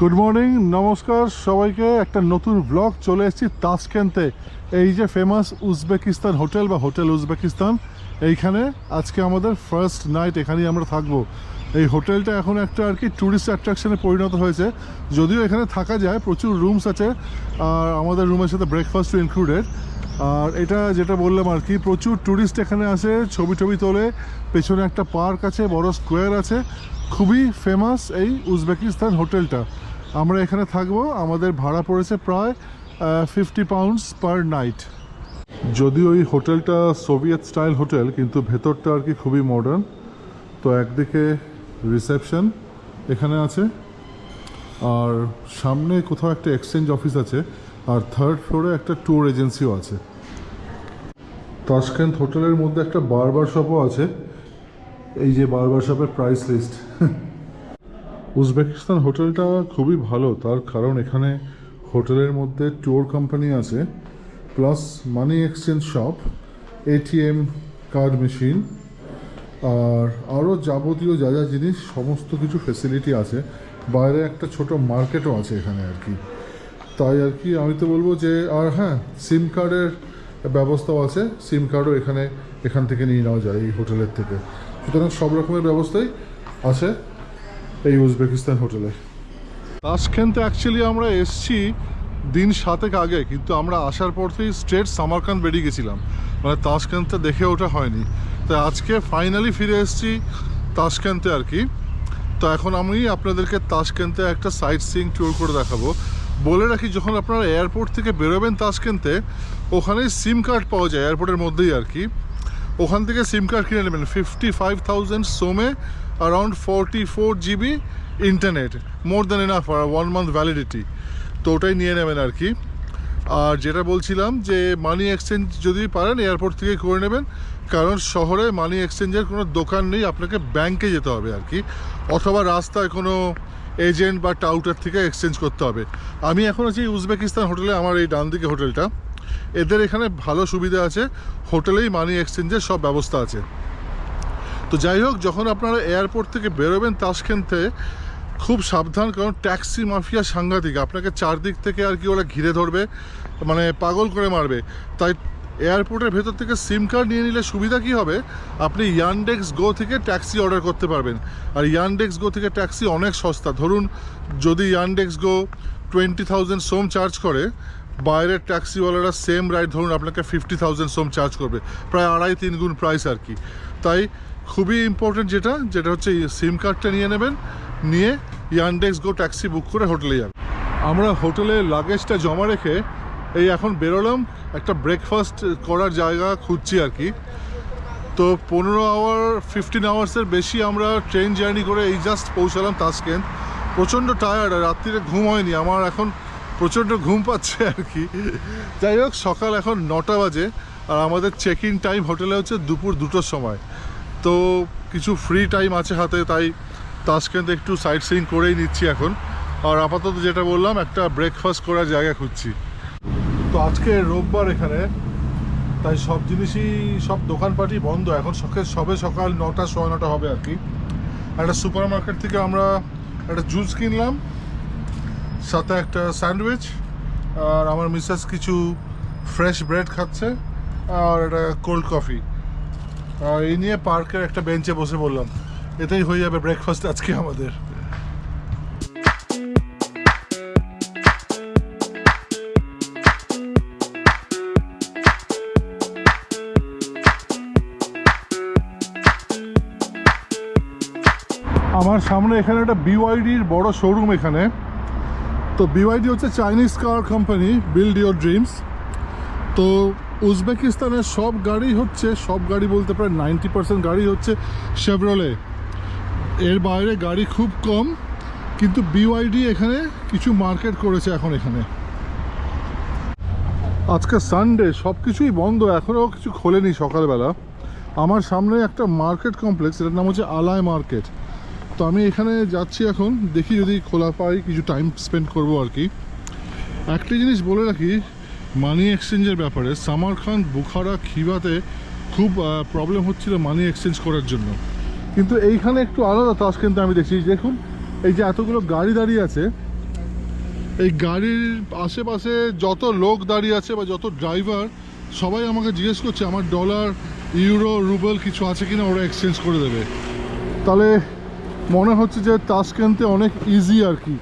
Good morning নমস্কার সবাইকে। একটা নতুন ব্লগ চলে এসেছি তাসকেন্তে। এই যে ফেমাস উজবেকিস্তান হোটেল বা হোটেল উজবেকিস্তান, এইখানে আজকে আমাদের ফার্স্ট নাইট এখানেই আমরা থাকব। এই হোটেলটা এখন একটা আর কি ট্যুরিস্ট অ্যাট্রাকশনে পরিণত হয়েছে। যদিও এখানে থাকা যায়, প্রচুর রুমস আছে, আর আমাদের রুমের সাথে ব্রেকফাস্টও ইনক্লুডেড আর এটা যেটা বললাম আর কি, প্রচুর ট্যুরিস্ট এখানে আসে, ছবি টবি তোলে। পেছনে একটা পার্ক আছে, বড় স্কোয়ার আছে। খুবই ফেমাস এই উজবেকিস্তান হোটেলটা। আমরা এখানে থাকব। আমাদের ভাড়া পড়েছে প্রায় ফিফটি পাউন্ডস পার নাইট যদিও এই হোটেলটা সোভিয়েত স্টাইল হোটেল, কিন্তু ভেতরটা আর কি খুবই মডার্ন তো একদিকে রিসেপশন এখানে আছে, আর সামনে কোথাও একটা এক্সচেঞ্জ অফিস আছে, আর থার্ড ফ্লোরে একটা ট্যুর এজেন্সিও আছে। তাসকেন্ট হোটেলের মধ্যে একটা বারবার শপও আছে। এই যে বারবার শপের প্রাইস লিস্ট উজবেকিস্তান হোটেলটা খুবই ভালো, তার কারণ এখানে হোটেলের মধ্যে ট্যুর কোম্পানি আছে, plus money exchange shop, ATM, card machine, আর আরও যাবতীয় যা যা জিনিস, সমস্ত কিছু ফেসিলিটি আছে। বাইরে একটা ছোট মার্কেটও আছে এখানে আর কি। তাই আর কি আমি তো বলব যে, আর হ্যাঁ সিম কার্ডের ব্যবস্থাও আছে সিম কার্ডও এখানে, এখান থেকে নিয়ে নেওয়া যায় এই হোটেলের থেকে। সুতরাং সব রকমের ব্যবস্থাই আছে। এই উজবেকিস্তান হোটেলে। তাসখেন্তে অ্যাকচুয়ালি আমরা এসছি দিন সাতেক আগে, কিন্তু আমরা আসার পর থেকেই স্ট্রেট সামারকান বেরিয়ে গেছিলাম। মানে তাসখেন্তে দেখে ওটা হয়নি। তো আজকে ফাইনালি ফিরে এসেছি তাসখেন্তে আর কি। তো এখন আমি আপনাদেরকে তাসকেন্তে একটা সাইট সিইং ট্যুর করে দেখাবো। বলে রাখি, যখন আপনারা এয়ারপোর্ট থেকে বেরোবেন তাসকেন্তে ওখানে সিম কার্ড পাওয়া যায় এয়ারপোর্টের মধ্যেই আর কি। ওখান থেকে সিম কার্ড কিনে নেবেন। Fifty five thousand সোমে forty four GB internet more than enough আর ওয়ান মান্থ ভ্যালিডিটি তো ওটাই নিয়ে নেবেন আর কি। আর যেটা বলছিলাম যে মানি এক্সচেঞ্জ যদি পারেন এয়ারপোর্ট থেকে করে নেবেন, কারণ শহরে মানি এক্সচেঞ্জের কোনো দোকান নেই, আপনাকে ব্যাংকে যেতে হবে আর কি। অথবা রাস্তায় কোনো এজেন্ট বা টাউটার থেকে এক্সচেঞ্জ করতে হবে। আমি এখন আছি উজবেকিস্তান হোটেলে, আমার এই ডান দিকে হোটেলটা। এদের এখানে ভালো সুবিধা আছে, হোটেলেই মানি এক্সচেঞ্জের সব ব্যবস্থা আছে। তো যাই হোক, যখন আপনারা এয়ারপোর্ট থেকে বেরোবেন তাসকেন্তে, খুব সাবধান, কারণ ট্যাক্সি মাফিয়া সাংঘাতিক। আপনাকে চারদিক থেকে আর কি ওরা ঘিরে ধরবে মানে পাগল করে মারবে। তাই এয়ারপোর্টের ভেতর থেকে সিম কার্ড নিয়ে নিলে সুবিধা কি হবে? আপনি ইয়ানডেক্স গো থেকে ট্যাক্সি অর্ডার করতে পারবেন। আর ইয়ানডেক্স গো থেকে ট্যাক্সি অনেক সস্তা। ধরুন, যদি Yandex Go twenty thousand som charge করে, বাইরের ট্যাক্সিওয়ালারা সেম রাইড ধরুন, আপনাকে ফিফটি থাউজেন্ড সোম চার্জ করবে। প্রায় আড়াই তিন গুণ প্রাইস আর কি। তাই খুবই ইম্পর্টেন্ট যেটা যেটা হচ্ছে সিম কার্ডটা নিয়ে নেবেন, নিয়ে ইয়ানডেক্স গো ট্যাক্সি বুক করে হোটেলে যাবেন। আমরা হোটেলে লাগেজটা জমা রেখে এই এখন বেরোলাম, একটা ব্রেকফাস্ট করার জায়গা খুঁজছি আর কি। তো পনেরো আওয়ার ফিফটিন আওয়ার্সের বেশি আমরা ট্রেন জার্নি করে এই জাস্ট পৌঁছালাম তাসকেন্ট প্রচণ্ড টায়ার্ড আর রাত্রিরে ঘুম হয়নি, আমার এখন প্রচণ্ড ঘুম পাচ্ছে আর কি। যাই হোক, সকাল এখন নটা বাজে, আর আমাদের চেক ইন টাইম হোটেলে হচ্ছে দুপুর দুটোর সময়। তো কিছু ফ্রি টাইম আছে হাতে, তাই তাসকেন্ট একটু সাইট সিইং করেই নিচ্ছি এখন। আর আপাতত যেটা বললাম, একটা ব্রেকফাস্ট করার জায়গা খুঁজছি। তো আজকে রোববার এখানে, তাই সব জিনিসই, সব দোকানপাটই বন্ধ। এখন সকাল, সবে সকাল নটা, সোয়া নটা হবে আর কি। একটা সুপার মার্কেট থেকে আমরা একটা জুস কিনলাম, সাথে একটা স্যান্ডউইচ আর আমার মিসেস কিছু ফ্রেশ ব্রেড খাচ্ছে, আর একটা কোল্ড কফি এই নিয়ে পার্কের একটা বেঞ্চে বসে বললাম এটাই হয়ে যাবে ব্রেকফাস্ট আজকে আমাদের। আমার সামনে এখানে একটা বিওয়াইডির বড় শোরুম এখানে। তো বিওয়াইডি হচ্ছে Chinese car company build your dreams তো উজবেকিস্তানের সব গাড়ি হচ্ছে, সব গাড়ি বলতে প্রায় নাইনটি পার্সেন্ট গাড়ি হচ্ছে শেভরলে এর বাইরে গাড়ি খুব কম, কিন্তু বিওয়াইডি এখানে কিছু মার্কেট করেছে এখন এখানে। আজকে সানডে সব কিছুই বন্ধ, এখনও কিছু খোলেনি সকালবেলা। আমার সামনে একটা মার্কেট কমপ্লেক্স, এটার নাম হচ্ছে আলায় মার্কেট। তো আমি এখানে যাচ্ছি এখন, দেখি যদি খোলা পাই, কিছু টাইম স্পেন্ড করব আর কি। একটা জিনিস বলে রাখি মানি এক্সচেঞ্জের ব্যাপারে সামারখান বুখারা খিবাতে খুব প্রবলেম হচ্ছিল মানি এক্সচেঞ্জ করার জন্য। কিন্তু এইখানে একটু আলাদা তাস কিন্তু আমি দেখছি। দেখুন, এই যে এতগুলো গাড়ি দাঁড়িয়ে আছে, এই গাড়ির আশেপাশে যত লোক দাঁড়িয়ে আছে বা যত ড্রাইভার সবাই আমাকে জিজ্ঞেস করছে, আমার ডলার ইউরো রুবেল কিছু আছে কিনা ওরা এক্সচেঞ্জ করে দেবে। তাহলে মনে হচ্ছে যে তাসকেন্তে অনেক ইজি আর কি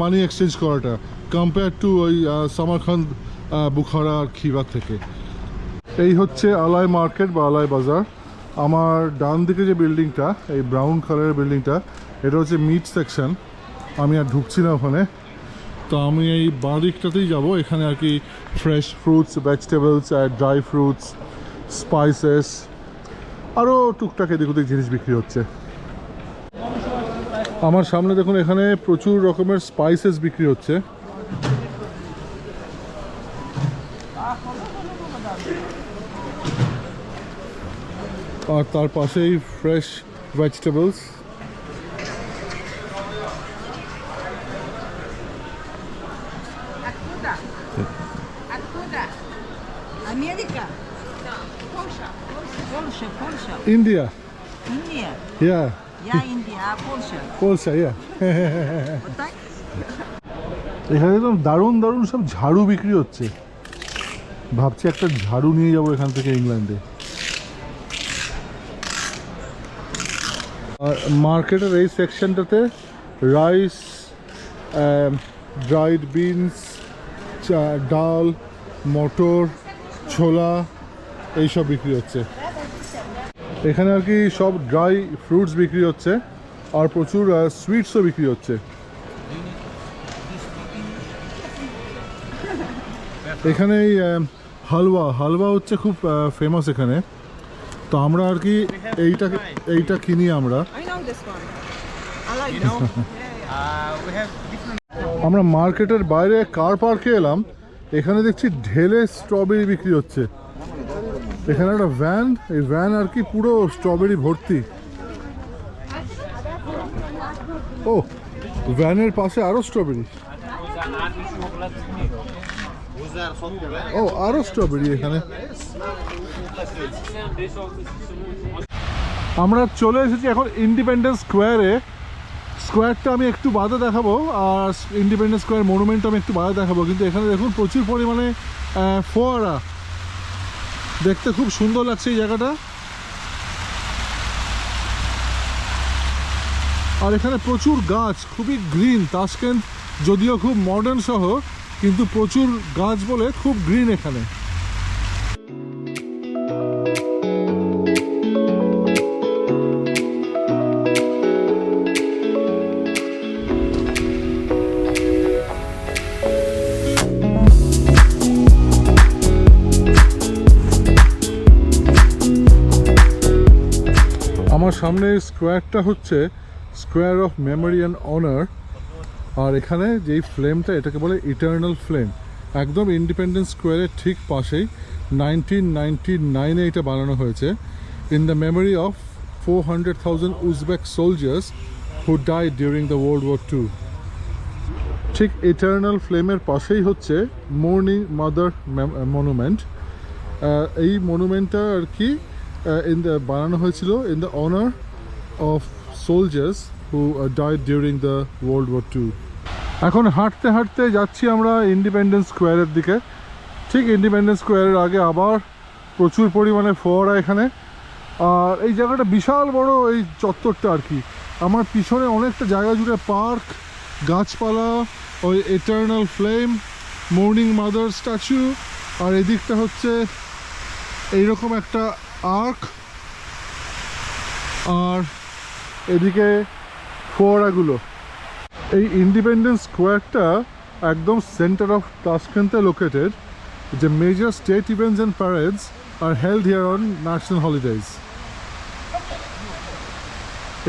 মানি এক্সচেঞ্জ করাটা। কম্পেয়ার টু ওই সামারখান বুখারা আর খিবার থেকে। এই হচ্ছে আলাই মার্কেট বা আলাই বাজার। আমার ডান দিকে যে বিল্ডিংটা, এই ব্রাউন কালারের বিল্ডিংটা, এটা হচ্ছে মিট সেকশন। আমি আর ঢুকছি না ওখানে। তো আমি এই বাঁ দিকটাতেই যাব। এখানে আর কি fresh fruits vegetables dry fruits spices আরও টুকটাক এদিক ওদিক জিনিস বিক্রি হচ্ছে। আমার সামনে দেখুন, এখানে প্রচুর রকমের স্পাইসেস বিক্রি হচ্ছে। আর তার পাশেই fresh vegetables India. India. Yeah. Yeah, এখানে তো দারুণ দারুণ সব ঝাড়ু বিক্রি হচ্ছে। ভাবছি একটা ঝাড়ু নিয়ে যাব এখান থেকে ইংল্যান্ডে। আর মার্কেটের এই সেকশনটাতে রাইস ড্রাইড বিনস ডাল, মটর, ছোলা এইসব বিক্রি হচ্ছে। এখানে আর কি সব ড্রাই ফ্রুটস বিক্রি হচ্ছে আর প্রচুর সুইটসও বিক্রি হচ্ছে। এখানে হালুয়া হালুয়া হচ্ছে খুব ফেমাস এখানে। তো আমরা আর কি এইটা এইটা কিনি আমরা। Uh. আমরা মার্কেটের বাইরে কার পার্কে এলাম। এখানে দেখছি ঢেলে স্ট্রবেরি বিক্রি হচ্ছে। এখানে একটা ভ্যান এই ভ্যান আর কি পুরো স্ট্রবেরি ভর্তি। ও ভ্যানের পাশে আরও স্ট্রবেরি ও আরও স্ট্রবেরি এখানে। আমরা চলে এসেছি এখন ইন্ডিপেন্ডেন্স স্কোয়ারে স্কোয়ারটা আমি একটু বাদে দেখাবো, আর ইন্ডিপেন্ডেন্স স্কোয়ার মনুমেন্ট আমি একটু বাদে দেখাবো। কিন্তু এখানে দেখুন প্রচুর পরিমাণে ফোয়ারা। দেখতে খুব সুন্দর লাগছে এই জায়গাটা। আর এখানে প্রচুর গাছ, খুবই গ্রিন তাসকেন্ট যদিও খুব মডার্ন শহর, কিন্তু প্রচুর গাছ বলে খুব গ্রিন এখানে। সামনে স্কোয়ারটা হচ্ছে square of memory and honour. আর এখানে যেই ফ্লেমটা, এটাকে বলে ইটার্নাল ফ্লেম। একদম ইন্ডিপেন্ডেন্স স্কোয়ারের ঠিক পাশেই নাইনটিন নাইনটি নাইনে এটা বানানো হয়েছে। In the memory of four hundred thousand Uzbek soldiers who die during the world war two. ঠিক ইটার্নাল ফ্লেমের পাশেই হচ্ছে মর্নিং মাদার মনুমেন্ট। এই মনুমেন্টটা আর কি ইন দ্য বানানো হয়েছিল in the honour of soldiers who died during the world war two এখন হাঁটতে হাঁটতে যাচ্ছি আমরা ইন্ডিপেন্ডেন্স স্কোয়ারের দিকে। ঠিক ইন্ডিপেন্ডেন্স স্কোয়ারের আগে আবার প্রচুর পরিমাণে ফোয়ারা এখানে। আর এই জায়গাটা বিশাল বড় এই চত্বরটা আর কি। আমার পিছনে অনেকটা জায়গা জুড়ে পার্ক, গাছপালা, ওই eternal flame mourning mother statue আর এদিকটা হচ্ছে এইরকম একটা আর্ক আর এদিকে ফোয়ারাগুলো। এই ইন্ডিপেন্ডেন্স স্কোয়ারটা একদম সেন্টার অফ তাসকেন্তে লোকেটেড যে major state events and parades are held here on national holidays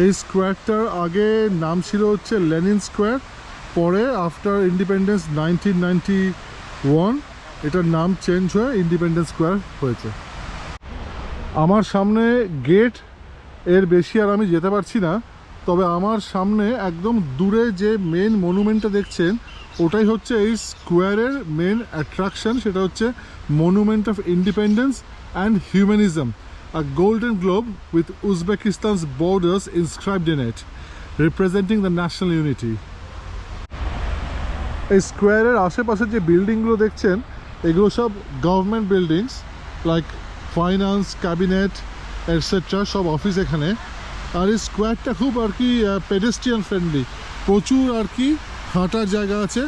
এই স্কোয়ারটার আগে নাম ছিল হচ্ছে লেনিন স্কোয়ার পরে after independence nineteen ninety one এটার নাম চেঞ্জ হয়ে ইন্ডিপেন্ডেন্স স্কোয়ার হয়েছে। আমার সামনে গেটের বেশি আর আমি যেতে পারছি না, তবে আমার সামনে একদম দূরে যে মেন মনুমেন্টটা দেখছেন, ওটাই হচ্ছে এই স্কোয়ারের মেন অ্যাট্রাকশন সেটা হচ্ছে monument of independence and humanism a golden globe with Uzbekistan's borders inscribed in it representing the national unity এই স্কোয়ারের আশেপাশে যে বিল্ডিংগুলো দেখছেন, এগুলো সব government buildings like finance cabinet etcetera সব অফিস এখানে। আর এই স্কোয়ারটা খুব আর কি পেডেস্ট্রিয়ান ফ্রেন্ডলি প্রচুর আর কি হাঁটার জায়গা আছে।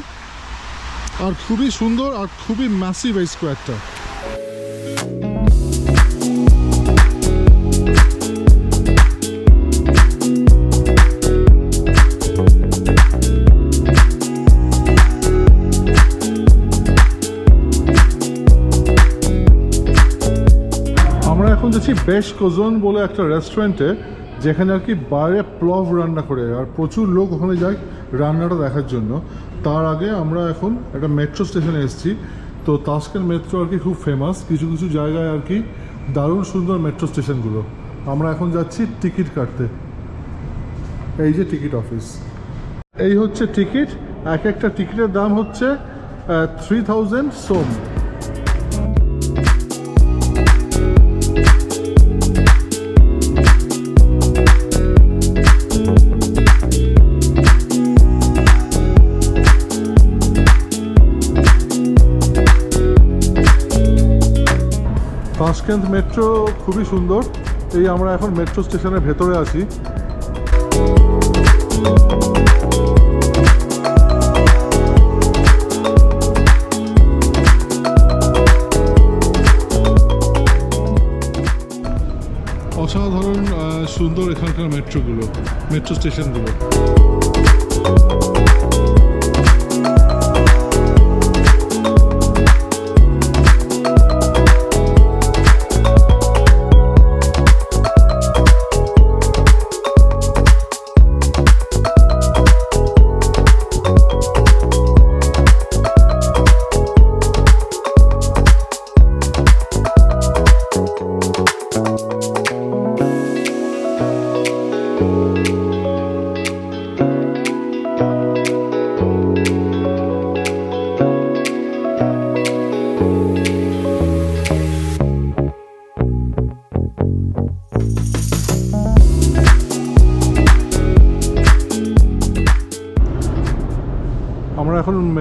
আর খুবই সুন্দর আর খুবই ম্যাসিভ এই স্কোয়ারটা যাচ্ছি বেশ কোজন বলে একটা রেস্টুরেন্টে যেখানে আর কি বাইরে প্লভ রান্না করে, আর প্রচুর লোক ওখানে যায় রান্নাটা দেখার জন্য। তার আগে আমরা এখন একটা মেট্রো স্টেশনে এসেছি। তো তাস্কের মেট্রো আর কি খুব ফেমাস কিছু কিছু জায়গায় আর কি দারুণ সুন্দর মেট্রো স্টেশনগুলো আমরা এখন যাচ্ছি টিকিট কাটতে। এই যে টিকিট অফিস এই হচ্ছে টিকিট এক একটা টিকিটের দাম হচ্ছে three thousand som Tashkent metro খুবই সুন্দর। এই আমরা এখন মেট্রো স্টেশনের ভেতরে আছি। অসাধারণ সুন্দর এখানকার মেট্রোগুলো মেট্রো স্টেশনগুলো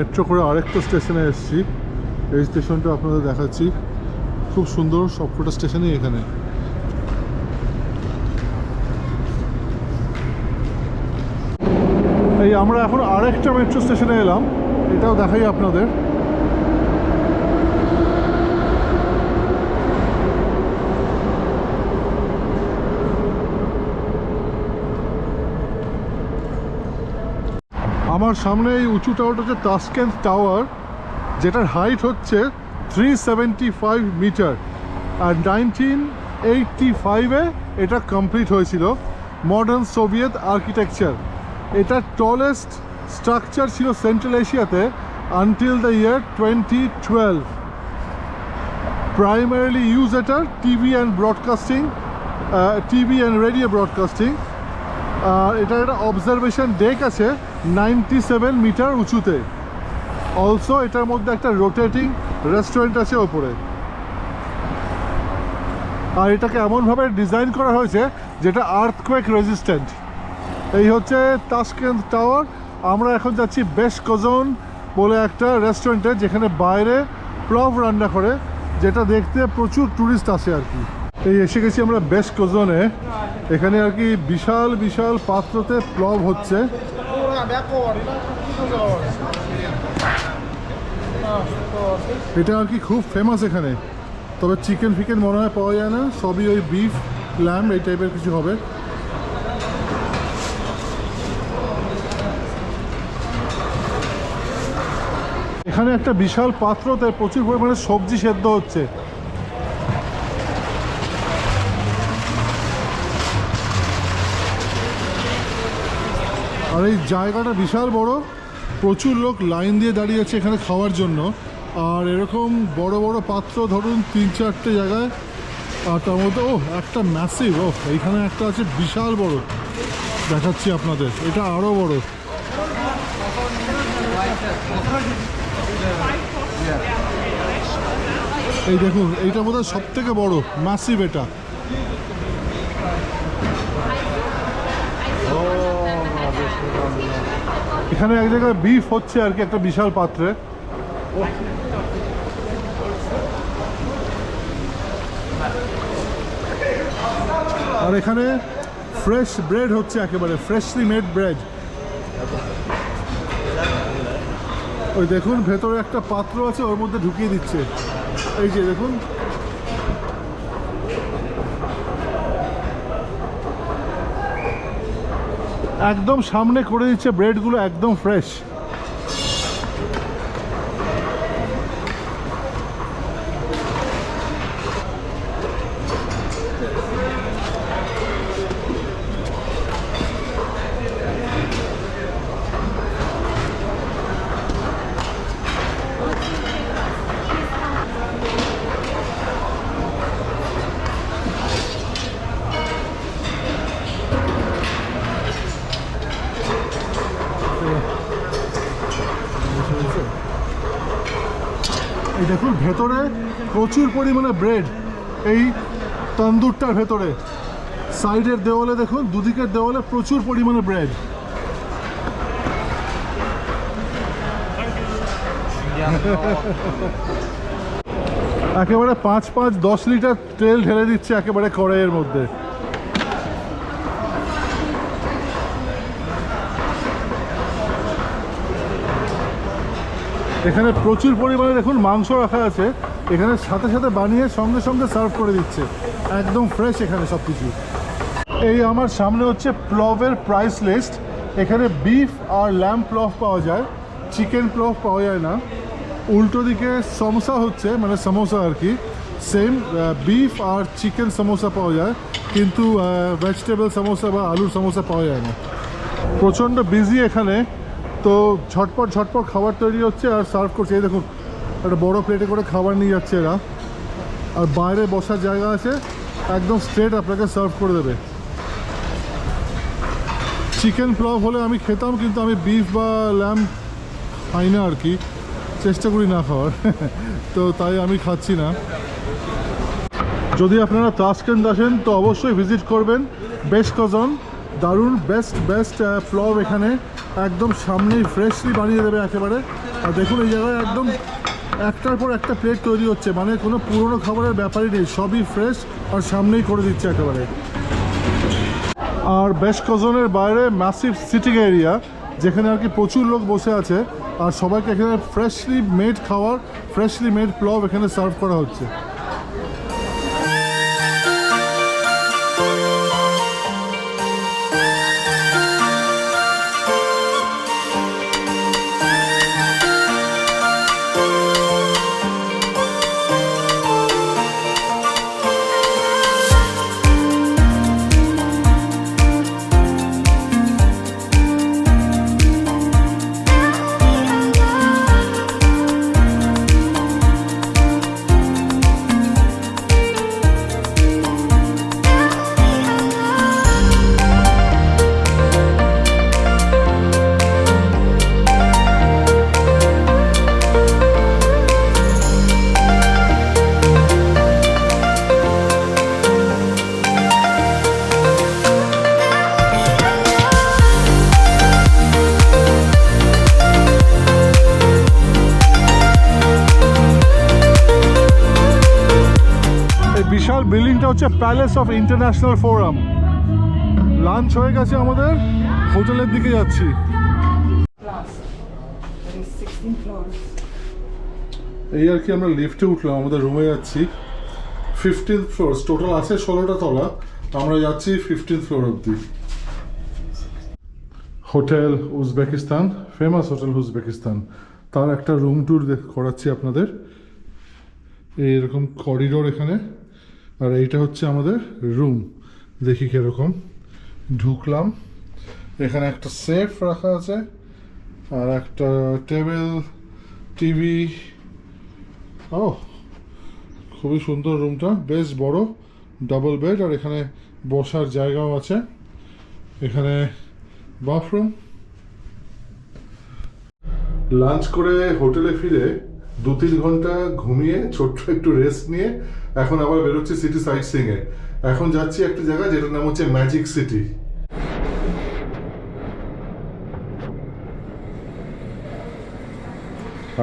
মেট্রো করে আরেকটা স্টেশনে এসেছি। এই স্টেশনটা আপনাদের দেখাচ্ছি। খুব সুন্দর সবকটা স্টেশনই এখানে। এই আমরা এখন আরেকটা মেট্রো স্টেশনে এলাম। এটাও দেখাই আপনাদের। আমার সামনে এই উঁচু টাওয়ারটা হচ্ছে তাসকেন্ট টাওয়ার যেটার হাইট হচ্ছে থ্রি সেভেন্টি ফাইভ মিটার আর নাইনটিন এইটটি ফাইভে এটা কমপ্লিট হয়েছিল মডার্ন সোভিয়েত আর্কিটেকচার এটা টলেস্ট স্ট্রাকচার ছিল সেন্ট্রাল এশিয়াতে until the year twenty twelve primarily use এটার TV and broadcasting TV and broadcasting. আর এটা একটা অবজারভেশন ডেক আছে। নাইনটি সেভেন মিটার উঁচুতে। অলসো এটার মধ্যে একটা রোটেটিং রেস্টুরেন্ট আছে ওপরে। আর এটাকে এমনভাবে ডিজাইন করা হয়েছে যেটা আর্থকোয়েক রেজিস্ট্যান্ট এই হচ্ছে তাসকেন্দ টাওয়ার আমরা এখন যাচ্ছি বেশ কজন বলে একটা রেস্টুরেন্টে যেখানে বাইরে প্লভ রান্না করে, যেটা দেখতে প্রচুর ট্যুরিস্ট আসে আর কি। এই এসে গেছি আমরা বেশ কজনে এখানে আর কি বিশাল বিশাল পাত্রতে প্লব হচ্ছে। এটা আর কি খুব ফেমাস এখানে। তবে চিকেন ফিকেন মনে হয় পাওয়া যায় না। সবই ওই বিফ ল্যাম্ব এই টাইপের কিছু হবে। এখানে একটা বিশাল পাত্রতে প্রচুর পরিমাণে সবজি সেদ্ধ হচ্ছে। আর এই জায়গাটা বিশাল বড়। প্রচুর লোক লাইন দিয়ে দাঁড়িয়ে আছে এখানে খাওয়ার জন্য। আর এরকম বড় বড় পাত্র ধরুন তিন চারটে জায়গায়। আর তার মধ্যে ও একটা ম্যাসিভ ও এইখানে একটা আছে বিশাল বড়। দেখাচ্ছি আপনাদের, এটা আরও বড়। এই দেখুন, এইটা বোধহয় সব থেকে বড় ম্যাসিভ এটা। এখানে এক জায়গায় বিফ হচ্ছে আর কি, একটা বিশাল পাত্রে। আর এখানে ফ্রেশ ব্রেড হচ্ছে একেবারে ফ্রেশলি মেড ব্রেড ওই দেখুন, ভেতরে একটা পাত্র আছে, ওর মধ্যে ঢুকিয়ে দিচ্ছে। এই যে দেখুন একদম সামনে করে দিচ্ছে ব্রেডগুলো একদম ফ্রেশ এই দেখুন ভেতরে প্রচুর পরিমাণে ব্রেড এই তন্দুরটার ভেতরে। সাইডের দেওয়ালে দেখুন, দুদিকের দেওয়ালে প্রচুর পরিমাণে ব্রেড একেবারে পাঁচ পাঁচ দশ লিটার তেল ঢেলে দিচ্ছে একেবারে কড়াইয়ের মধ্যে। এখানে প্রচুর পরিমাণে দেখুন মাংস রাখা আছে। এখানে সাথে সাথে বানিয়ে সঙ্গে সঙ্গে সার্ভ করে দিচ্ছে। একদম ফ্রেশ এখানে সব কিছু এই আমার সামনে হচ্ছে প্লভের প্রাইস লিস্ট এখানে বিফ আর ল্যাম্প প্লভ পাওয়া যায়। চিকেন প্লভ পাওয়া যায় না। উল্টো দিকে সমোসা হচ্ছে মানে সমোসা আর কি। সেম বিফ আর চিকেন সমোসা পাওয়া যায়। কিন্তু ভেজিটেবল সমোসা বা আলুর সমোসা পাওয়া যায় না। প্রচণ্ড বিজি এখানে। তো ঝটপট ঝটপট খাবার তৈরি হচ্ছে আর সার্ভ করছে। এই দেখুন একটা বড় প্লেটে করে খাবার নিয়ে যাচ্ছে এরা। আর বাইরে বসার জায়গা আছে, একদম স্ট্রেট আপনাকে সার্ভ করে দেবে। চিকেন প্লভ হলে আমি খেতাম, কিন্তু আমি বিফ বা ল্যাম্প খাই না আর কি। চেষ্টা করি না খাওয়ার, তো তাই আমি খাচ্ছি না। যদি আপনারা তাসকেন্দ আসেন, তো অবশ্যই ভিজিট করবেন। বেস্ট কজন দারুণ বেস্ট বেস্ট প্লব এখানে। একদম সামনেই ফ্রেশলি বানিয়ে দেবে একেবারে। আর দেখুন, এই জায়গায় একদম একটার পর একটা প্লেট তৈরি হচ্ছে মানে কোনো পুরনো খাবারের ব্যাপারই নেই, সবই ফ্রেশ আর সামনেই করে দিচ্ছে একেবারে। আর বেশ কজনের বাইরে ম্যাসিভ সিটিং এরিয়া যেখানে আর কি প্রচুর লোক বসে আছে, আর সবাইকে এখানে ফ্রেশলি মেড খাওয়ার ফ্রেশলি মেড প্লব এখানে সার্ভ করা হচ্ছে। হচ্ছে palace of international forum lunch হয়ে গেছে আমাদের। হোটেলের দিকে যাচ্ছি। এই আর কি আমরা লিফটে উঠলাম, আমাদের রুমে যাচ্ছি। ফিফটিন ফ্লোর টোটাল আছে ষোলোটা তলা। আমরা যাচ্ছি ফিফটিন ফ্লোর অবধি। Hotel Uzbekistan famous hotel Uzbekistan. তার একটা রুম ট্যুর করাচ্ছি আপনাদের। এইরকম করিডোর এখানে। আর এইটা হচ্ছে আমাদের রুম দেখি কীরকম। ঢুকলাম। এখানে একটা সেফ রাখা আছে আর একটা টেবিল টিভি ও খুবই সুন্দর রুমটা বেশ বড় ডাবল বেড আর এখানে বসার জায়গাও আছে। এখানে বাথরুম লাঞ্চ করে হোটেলে ফিরে দু তিন ঘণ্টা ঘুমিয়ে ছোট্ট একটু রেস্ট নিয়ে এখন আবার বেরোচ্ছি সিটি সাইট সিংয়ে এখন যাচ্ছি একটা জায়গা যেটার নাম হচ্ছে ম্যাজিক সিটি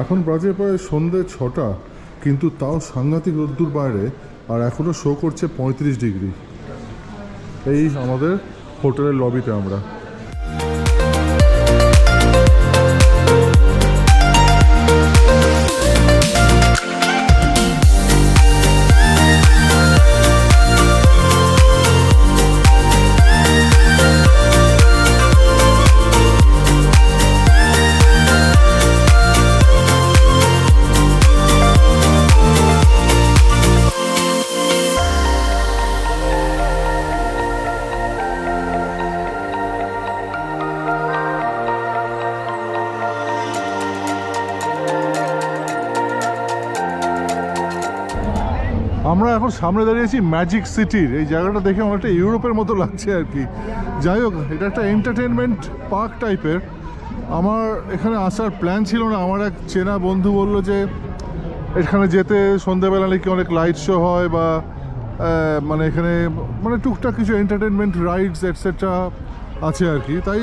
এখন বাজে প্রায় সন্ধ্যে ছটা, কিন্তু তাও সাংঘাতিক রোদ্দুর বাইরে, আর এখনও শো করছে পঁয়ত্রিশ ডিগ্রি। এই আমাদের হোটেলের লবিতে আমরা। আমরা এখন সামনে দাঁড়িয়েছি ম্যাজিক সিটির এই জায়গাটা দেখে অনেকটা ইউরোপের মতো লাগছে আর কি। যাই হোক, এটা একটা এন্টারটেনমেন্ট পার্ক টাইপের আমার এখানে আসার প্ল্যান ছিল না। আমার এক চেনা বন্ধু বলল যে, এখানে যেতে সন্ধ্যাবেলা নাকি অনেক লাইট শো হয় বা মানে এখানে মানে টুকটাক কিছু এন্টারটেনমেন্ট রাইডস এটসেট্রা আছে আর কি। তাই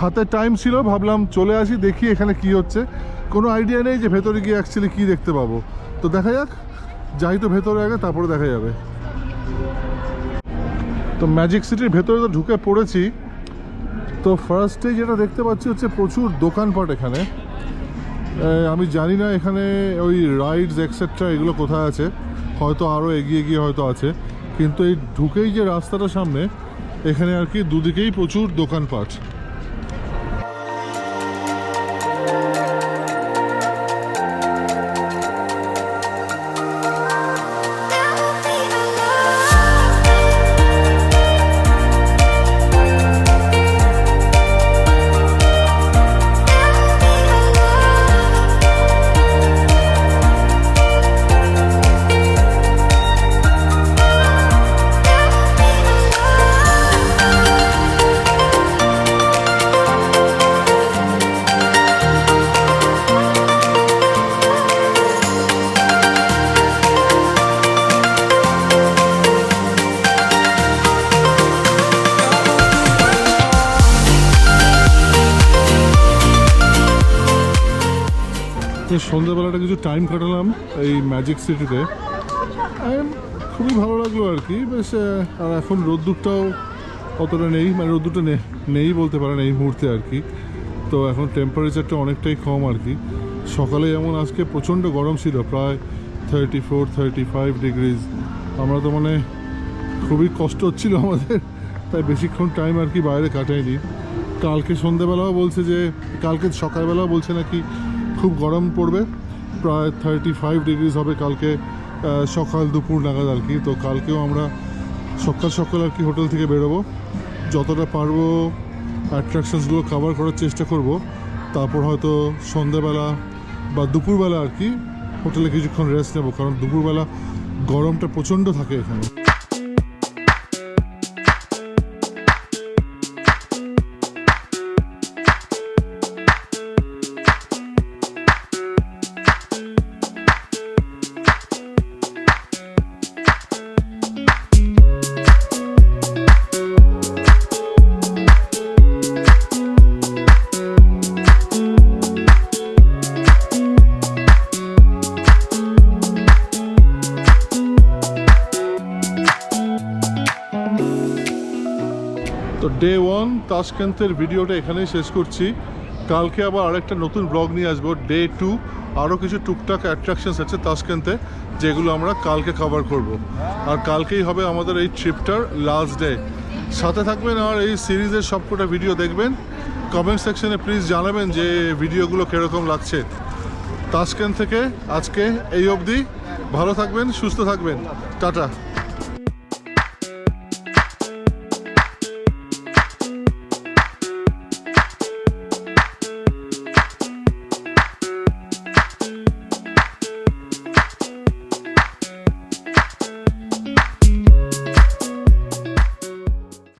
হাতে টাইম ছিল, ভাবলাম চলে আসি, দেখি এখানে কি হচ্ছে। কোনো আইডিয়া নেই যে ভেতরে গিয়ে অ্যাকচুয়ালি কী দেখতে পাবো। তো দেখা যাক। যাই তো ভেতরে আগে, তারপরে দেখা যাবে। তো ম্যাজিক সিটির ভেতরে তো ঢুকে পড়েছি। তো ফার্স্টে যেটা দেখতে পাচ্ছি হচ্ছে প্রচুর দোকানপাট এখানে। আমি জানি না এখানে ওই রাইডস এক্সেট্রা এগুলো কোথায় আছে। হয়তো আরও এগিয়ে গিয়ে হয়তো আছে। কিন্তু এই ঢুকেই যে রাস্তাটা সামনে, এখানে আর কি দুদিকেই প্রচুর দোকানপাট। তো সন্ধ্যাবেলাটা কিছু টাইম কাটালাম এই ম্যাজিক সিটিতে খুবই ভালো লাগল আর কি। বেশ আর এখন রোদ্দুরটাও অতটা নেই মানে রোদ্দুরটা নেই বলতে পারেন এই মুহূর্তে আর কি। তো এখন টেম্পারেচারটা অনেকটাই কম আর কি। সকালে যেমন আজকে প্রচণ্ড গরম ছিল, প্রায় thirty four thirty five degrees আমরা তো মানে খুবই কষ্ট হচ্ছিল আমাদের, তাই বেশিক্ষণ টাইম আর কি বাইরে কাটাইনি। কালকে সন্ধ্যেবেলাও বলছে যে, কালকে সকালবেলাও বলছে নাকি খুব গরম পড়বে। প্রায় থার্টি ফাইভ ডিগ্রিজ হবে কালকে সকাল দুপুর নাগাদ আর কি। তো কালকেও আমরা সকাল সকাল আর কি হোটেল থেকে বেরোবো। যতটা পারব অ্যাট্রাকশনসগুলো কভার করার চেষ্টা করব। তারপর হয়তো সন্ধ্যাবেলা বা দুপুরবেলা আর কি হোটেলে কিছুক্ষণ রেস্ট নেব। কারণ দুপুরবেলা গরমটা প্রচণ্ড থাকে এখানে। তো ডে ওয়ান তাসকেন্তের ভিডিওটা এখানেই শেষ করছি। কালকে আবার আরেকটা নতুন ব্লগ নিয়ে আসব ডে টু আরও কিছু টুকটাক অ্যাট্রাকশনস আছে তাসকেন্তে যেগুলো আমরা কালকে কভার করব। আর কালকেই হবে আমাদের এই ট্রিপটার লাস্ট ডে সাথে থাকবেন আর এই সিরিজের সবকটা ভিডিও দেখবেন। কমেন্ট সেকশনে প্লিজ জানাবেন যে ভিডিওগুলো কীরকম লাগছে। তাসকেন্ট থেকে আজকে এই অবধি। ভালো থাকবেন, সুস্থ থাকবেন। টাটা।